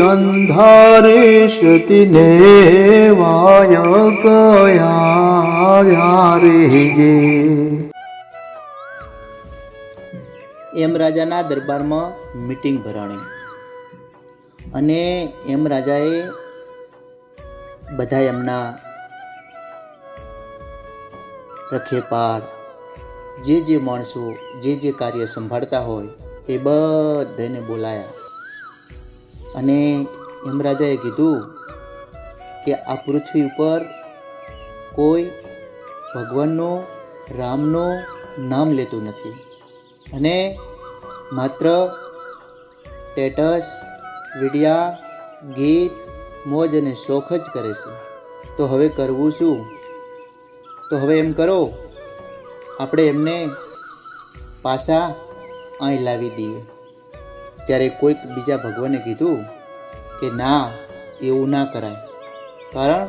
અંધારે સતી દેવાય કયા એમ રાજાના દરબારમાં મીટિંગ ભરાણી. અને એમ રાજાએ બધા એમના રખેપાળ, જે જે માણસો, જે જે કાર્ય સંભાળતા હોય એ બધાને બોલાયા. અને એમ રાજાએ કીધું કે આ પૃથ્વી ઉપર કોઈ ભગવાનનો, રામનો નામ લેતું નથી. અને માત્ર ટેટસ, વિડિયા, ગીત, મોજ અને શોખ જ કરે છે. તો હવે કરવું શું? તો હવે એમ કરો, આપણે એમને પાછા અહીં લાવી દઈએ. ત્યારે કોઈક બીજા ભગવાને કીધું કે ના, એવું ના કરાય. કારણ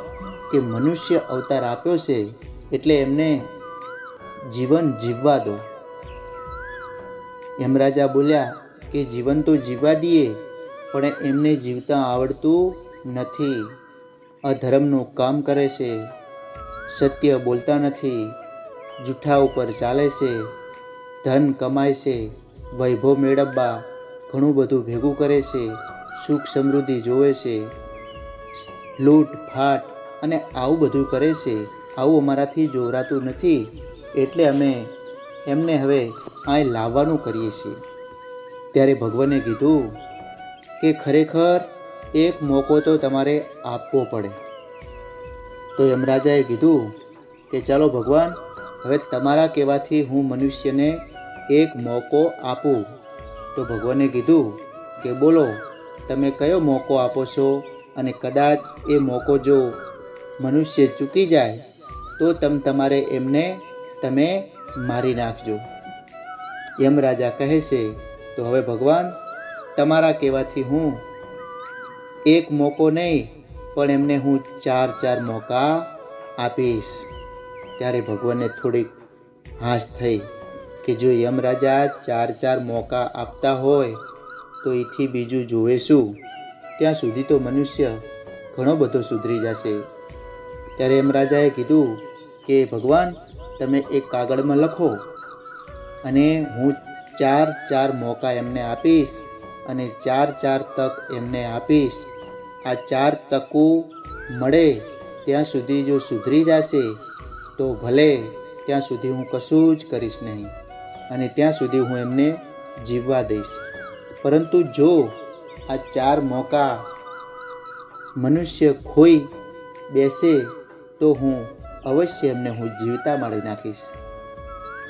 કે મનુષ્ય અવતાર આપ્યો છે એટલે એમને જીવન જીવવા દો. એમ રાજા બોલ્યા કે જીવન તો જીવવા દઈએ, પણ એમને જીવતા આવડતું નથી. અધર્મનું કામ કરે છે. સત્ય બોલતા નથી. જૂઠા ઉપર ચાલે છે. ધન કમાય છે. વૈભવ મેળવવા ઘણું બધું ભેગું કરે છે, સુખ સમૃદ્ધિ જોવે છે, લૂંટ, ફાટ અને આવું બધું કરે છે. આવું અમારાથી જોવરાતું નથી, એટલે અમે એમને હવે અહીં લાવવાનું કરીએ છીએ. ત્યારે ભગવાને કીધું કે ખરેખર એક મોકો તો તમારે આપવો પડે. તો યમરાજાએ કીધું કે ચાલો ભગવાન, હવે તમારા કહેવાથી હું મનુષ્યને એક મોકો આપું? તો ભગવાને કીધું કે બોલો, તમે કયો મોકો આપો છો? અને કદાચ એ મોકો જો મનુષ્ય ચૂકી જાય, તો તમ તમારે એમને તમે મારી નાખજો. એમ રાજા કહે છે, તો હવે ભગવાન, તમારા કહેવાથી હું એક મોકો નહીં, પણ એમને હું ચાર ચાર મોકા આપીશ. ત્યારે ભગવાનને થોડીક હાશ થઈ. કે જો યમરાજા ચાર ચાર મોકા આપતા હોય, તો એથી બીજું જોવે શું? ત્યાં સુધી તો મનુષ્ય ઘણો બધો સુધરી જશે. ત્યારે યમરાજાએ કીધું કે, ભગવાન, તમે એક કાગળમાં લખો અને હું ચાર ચાર મોકા એમને આપીશ અને ચાર ચાર તક એમને આપીશ. આ ચાર તકો મળે ત્યાં સુધી જો સુધરી જશે, તો ભલે, ત્યાં સુધી હું કશું જ કરીશ નહીં. અને ત્યાં સુધી હું એમને જીવવા દઈશ. પરંતુ જો આ ચાર મોકા મનુષ્ય ખોઈ બેસે, તો હું અવશ્ય એમને હું જીવતા મારી નાખીશ.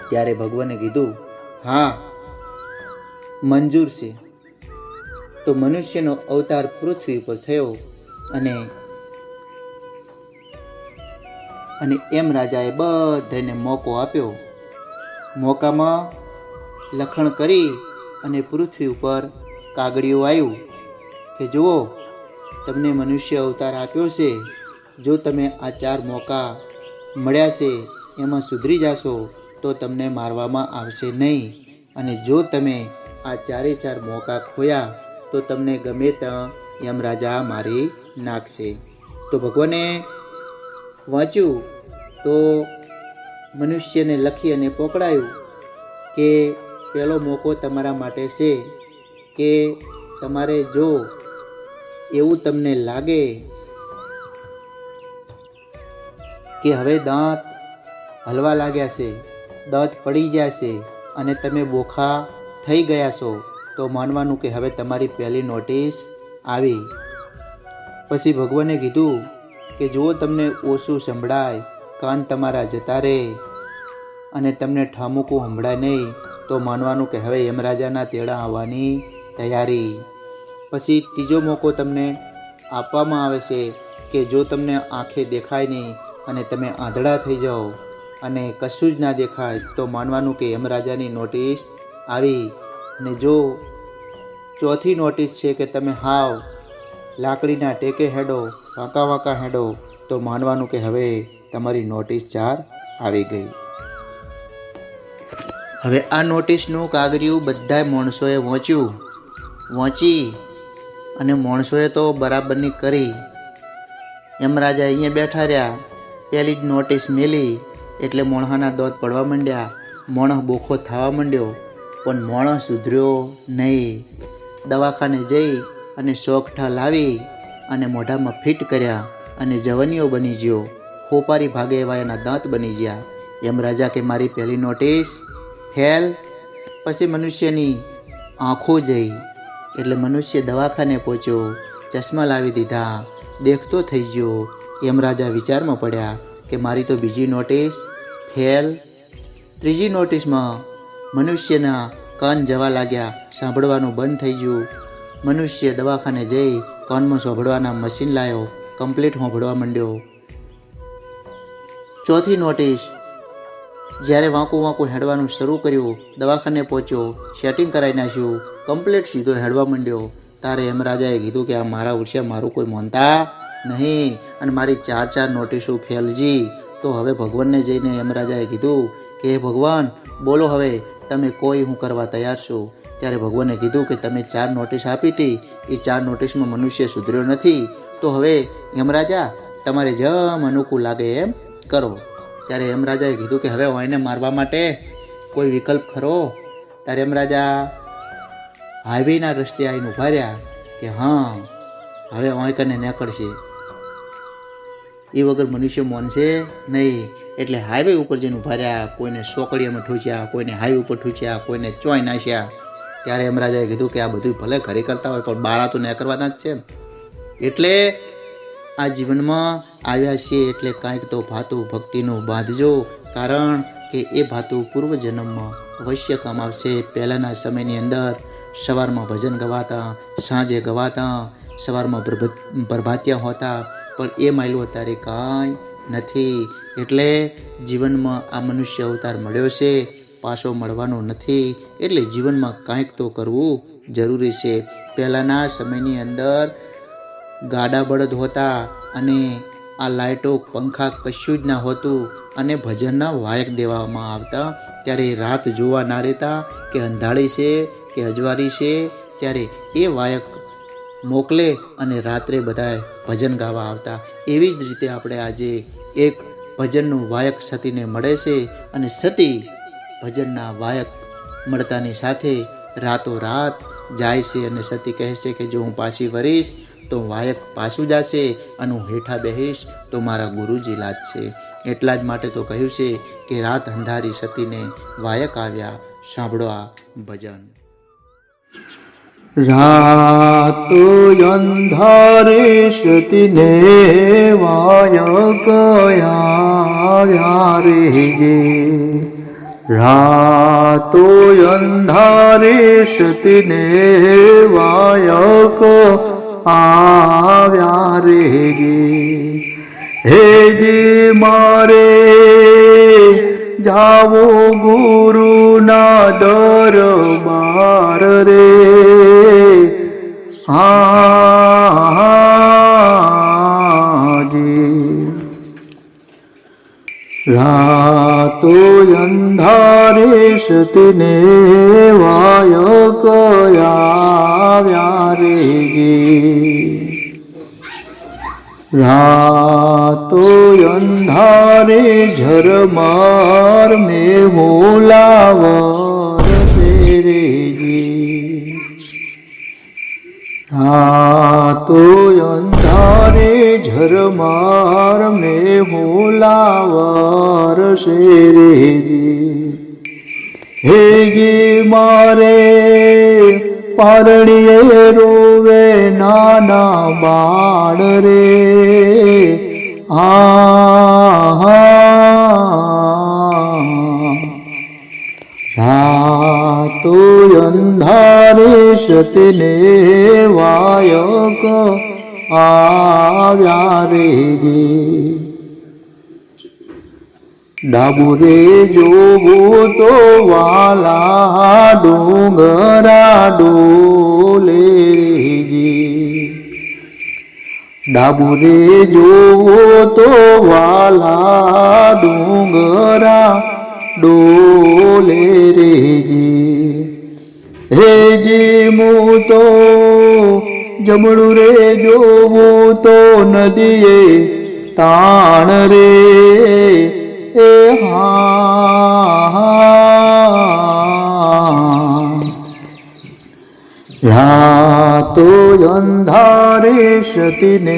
ત્યારે ભગવાને કીધું, હા, મંજૂર છે. તો મનુષ્યનો અવતાર પૃથ્વી ઉપર થયો અને અને એમ રાજાએ બધાને મોકો આપ્યો. મોકામાં લખણ કરી અને પૃથ્વી ઉપર કાગળિયું આવ્યું કે જુઓ, તમને મનુષ્ય અવતાર આપ્યો છે. જો તમે આ ચાર મોકા મળ્યા છે, એમાં સુધરી જશો, તો તમને મારવામાં આવશે નહીં. અને જો તમે આ ચારે ચાર મોકા ખોયા, તો તમને ગમે ત્યાં યમરાજા મારી નાખશે. તો ભગવાને વાંચ્યું, તો મનુષ્યને લખી અને પકડાયું કે પહેલો મોકો તમારા માટે છે કે તમારે જો એવું તમને લાગે કે હવે દાંત હલવા લાગ્યા છે, દાંત પડી ગયા છે અને તમે બોખા થઈ ગયા છો, તો માનવાનું કે હવે તમારી પહેલી નોટિસ આવી. પછી ભગવાને કીધું કે જો તમને ઓછું સંભળાય, કાન તમારા જતા રહે. અને તમને ઠામુકું સંભળાય નહીં, તો માનવાનું કે હવે યમરાજાના તેડા આવવાની તૈયારી. પછી ત્રીજો મોકો તમને આપવામાં આવે છે કે જો તમને આંખે દેખાય નહીં અને તમે આંધળા થઈ જાઓ અને કશું જ ના દેખાય, તો માનવાનું કે યમરાજાની નોટિસ આવી. અને જો ચોથી નોટિસ છે કે તમે હાવ લાકડીના ટેકે હેડો, વાંકા વાંકા હેડો, તો માનવાનું કે હવે તમારી નોટિસ ચાર આવી ગઈ. હવે આ નોટિસનું કાગરિયું બધા માણસોએ વાંચ્યું. વાંચી અને માણસોએ તો બરાબરની કરી. એમ રાજા અહીંયા બેઠા રહ્યા. પહેલી જ નોટિસ મેલી એટલે મોણહાના દોત પડવા માંડ્યા. મોણસ બોખો થવા માંડ્યો, પણ મોણહ સુધર્યો નહીં. દવાખાને જઈ અને શોખઠા લાવી અને મોઢામાં ફિટ કર્યા અને જવનીઓ બની ગયો હોપારી ભાગે એવા એના દાંત બની ગયા એમ રાજા કે મારી પહેલી નોટિસ ફેલ પછી મનુષ્યની આંખો જઈ, એટલે મનુષ્ય દવાખાને પહોંચ્યો, ચશ્મા લાવી દીધા, દેખતો થઈ ગયો. એમ રાજા વિચારમાં પડ્યા કે મારી તો બીજી નોટિસ ફેલ ત્રીજી નોટિસમાં મનુષ્યના કાન જવા લાગ્યા, સાંભળવાનું બંધ થઈ ગયું. મનુષ્ય દવાખાને જઈ કાનમાં સાંભળવાના મશીન લાવ્યો કમ્પ્લીટ હોંભળવા માંડ્યો. ચોથી નોટિસ જ્યારે વાંકું વાંકું હેડવાનું શરૂ કર્યું, દવાખાને પહોંચ્યો, સેટિંગ કરાવી નાખ્યું, કમ્પ્લેટ સીધો હેડવા માંડ્યો. તારે એમ રાજાએ કીધું કે આ મારા ઉછે મારું કોઈ માનતા નહીં અને મારી ચાર ચાર નોટિસો ફેલજી. તો હવે ભગવાનને જઈને એમ રાજાએ કીધું કે, હે ભગવાન, બોલો હવે, તમે કોઈ હું કરવા તૈયાર છું? ત્યારે ભગવાને કીધું કે, તમે ચાર નોટિસ આપી હતી, એ ચાર નોટિસમાં મનુષ્ય સુધર્યો નથી. તો હવે યમરાજા તમારે જમ અનુકૂળ લાગે એમ કરો. ત્યારે યમરાજાએ કીધું કે હવે એને મારવા માટે કોઈ વિકલ્પ ખરો? ત્યારે યમરાજા હાઈવેના રસ્તે આવીને ઊભા રહ્યા કે હા, હવે ઓય કને નીકળશે એ વગર મનુષ્ય મોનશે નહીં. એટલે હાઈવે ઉપર જઈને ઊભા રહ્યા, કોઈને સોકડીયામાં ઠૂચ્યા, કોઈને હાઈવે ઉપર ઠૂચ્યા, કોઈને ચોય નાખ્યા. ત્યારે યમરાજાએ કીધું કે આ બધું ભલે ઘરે કરતા હોય, પણ બારા તો ન કરવાના જ છે એટલે આ જીવનમાં આવ્યા છીએ એટલે કાંઈક તો ભાતું ભક્તિનું બાંધજો, કારણ કે એ ભાતું પૂર્વજન્મમાં અવશ્ય કામ આવશે પહેલાંના સમયની અંદર સવારમાં ભજન ગવાતા, સાંજે ગવાતા, સવારમાં પ્રભ, પ્રભાત્યા હોતા, પણ એ માયલું અત્યારે કાંઈ નથી. એટલે જીવનમાં આ મનુષ્ય અવતાર મળ્યો છે, પાછો મળવાનો નથી. એટલે જીવનમાં કાંઈક તો કરવું જરૂરી છે. પહેલાંના સમયની અંદર ગાડા બળદ હોતા અને આ લાઇટો પંખા કશું જ ના હોતું અને ભજનના વાયક દેવામાં આવતા. ત્યારે રાત જોવા ના રહેતા કે અંધાળી છે કે અજવારી છે, ત્યારે એ વાયક મોકલે અને રાત્રે બધા ભજન ગાવા આવતા. એવી જ રીતે આપણે આજે એક ભજનનું વાયક સતીને મળે છે અને સતી ભજનના વાયક મળતાની સાથે રાતો રાત જાય છે અને સતી કહે છે કે જો હું પાછી વરીશ તો વાયક પાછું જશે અને હું હેઠા બેહીશ તો મારા ગુરુજી લાજશે એટલા જ માટે તો કહ્યું છે કે રાત અંધારી સતીને વાયક આવ્યા. સાંભળો આ ભજન. રાતો અંધારે સતીને વાયકયા રે ગે રાતો અંધારે સતીને વાયક આવ્યા રે ગે હે જે મારે જાવો ગુરુના દરબાર રે. હાજી રાતો અંધારે સતને વાય આવ્યા રાતો અંધારે ઝરમાર મે હોલાવર રેજી રાતો અંધારે ઝરમાર મે હોલાવર રેજી હે ગે મારે પારણીએ રોવે નાના બાળ રે. રાતો અંધારી સતને વાયક આવ્યા રે ગે ડાબુરે જોવું તો વાલા ડુંગરા ડોલે ડાબુરે જોવો તો વાલા ડુંગરા ડોલે રેજી હે જીમું તો જમણું રે જોવું તો નદીએ તાણ રે. રાતો અંધારે સતીને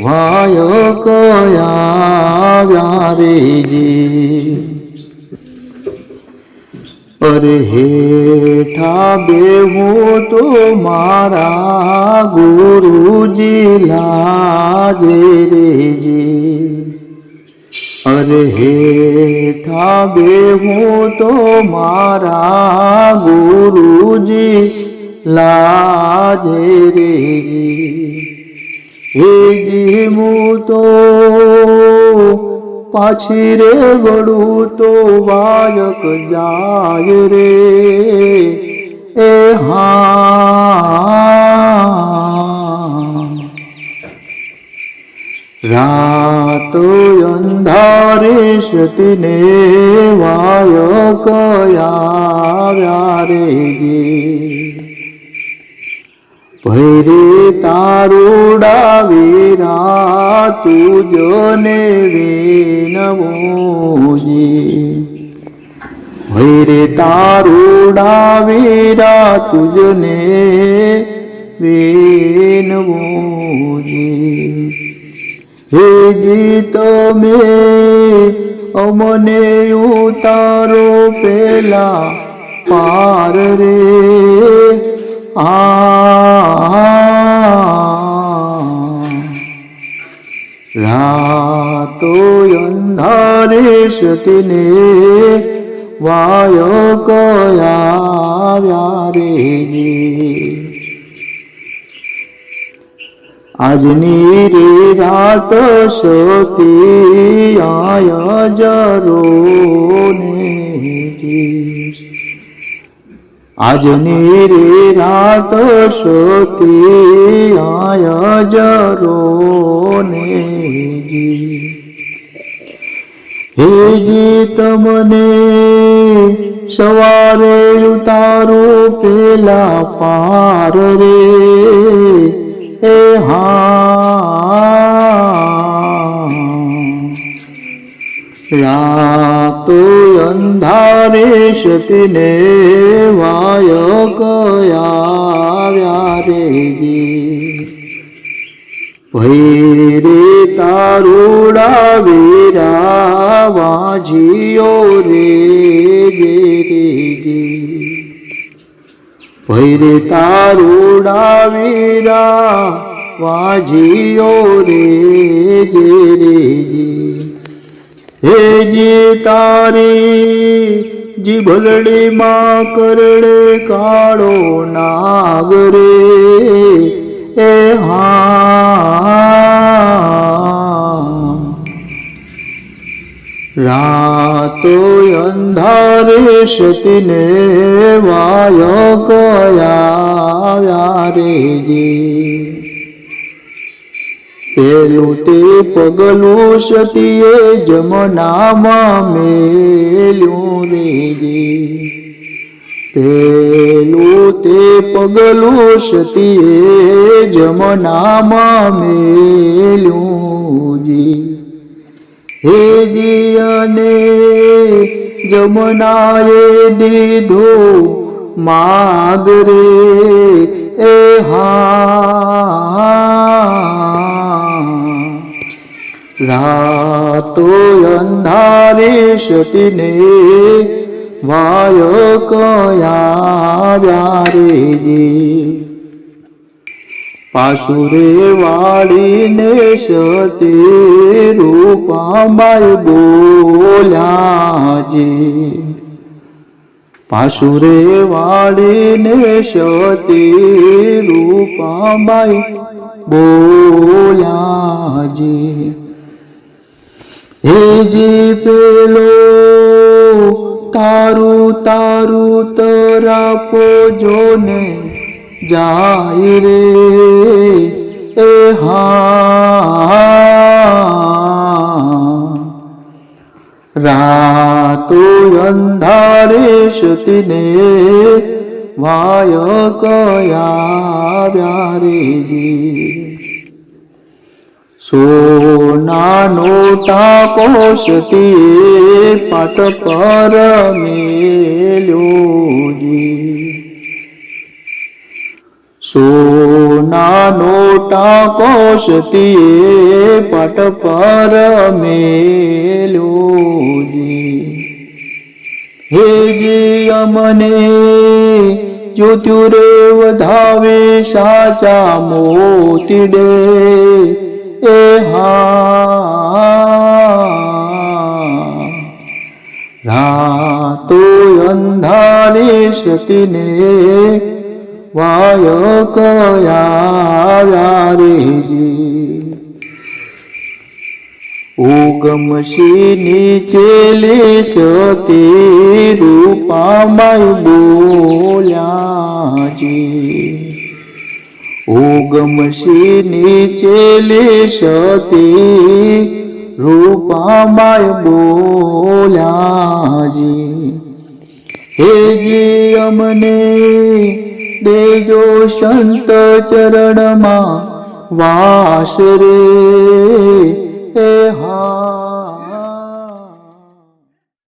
વાય કયા વ્યારેજી અરે હેઠા બેવું તો મારા ગુરુજી લાજે રેજી અરે હેઠા બેવું તો મારા ગુરુજી લાજે હેજી હું તો પાછી રે વળું તો વાયક જાય રે. એ હા રાતો અંધારે સતીને વાય કયા વ્યારેજી ભૈરે તારુડા વીરા તુજને વિનવોજી ભૈરે તારુડા વીરા તુજને વિનવોજી હે જી તમે અમને ઉતારો પેલા પાર રે આ રાતો અંધારે સતીને વાય કયા વ્યારેજી આજની રે રાત સતી આયા જરો આજની રે રાત સતી આયા જરો હે જી તમને સવારે ઉતારો પેલા પાર રે. એ હા. રાતો અંધારે સતીને વાય કયા રે ભૈરે તારુડા વીરા વાજીઓ રે જે રેજી ભૈરે તારુડા વીરા વાજીઓ રે, જે રે હે જી તારી જીભલડી માં કરડે કાળો નાગ રે, એ હા. રાતો અંધારે સતીને વાય કયા રેજી પેલું તે પગલું સતીએ જમનામાં મેલ્યું રેજી પેલું તે પગલું સતીએ જમનામાં મેલ્યું જી હે જીયને જમનાએ દીધો માગ રે એ હા રાતો અંધારે સતીને વાય કયા પાસુરે વાળીને સતે રૂપાબાઈ બોલ્યાજી પાસુરે વાળીને સતે રૂપાબાઈ બોલ્યાજી હેજી પેલો, તારું તારું તરાપો જોને જાય રે એ હા રાતો અંધારે સતીને વાય કયા વ્યારેજી સોનાનો ટાકો સતીએ પાટ પર મેલ્યોજી સોનાનો ટાકો સતીએ પાટ પર મેલ્યોજી હે જે અમને જોત્યુ રે વધાવે સાચા મોતીડે એ હા રાતો અંધારે સતીને વાય કયા વ્યારેજી ઉગમશી નીચે સતે રૂપામાય બોલ્યાજી. ઉગમશી નીચે સતે રૂપામાય બોલ્યાજી. હેજી અમને દેજો સંત ચરણમાં વાસ રે. એ હા.